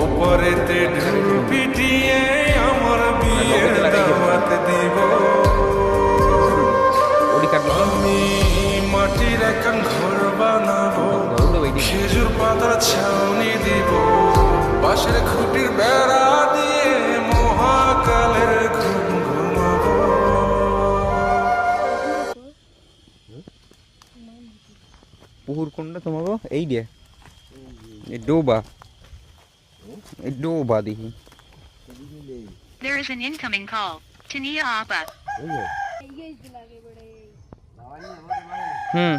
ওপরেতে ঢেউ পিটিয়ে আমার বিয়ের দাওয়াত দিব। আমি মাটির একান ঘর বানাবো খেজুর পাতার ছাউনি দিব। বাঁশের খুঁটির বেড়া দিয়ে মহাকালের ঘুম ঘুমাবো। পুকুর কোনটা তোমাকে এই দিয়ে। এই ডোবা। Nobody. There is an incoming call. Tania Appa. Hmm.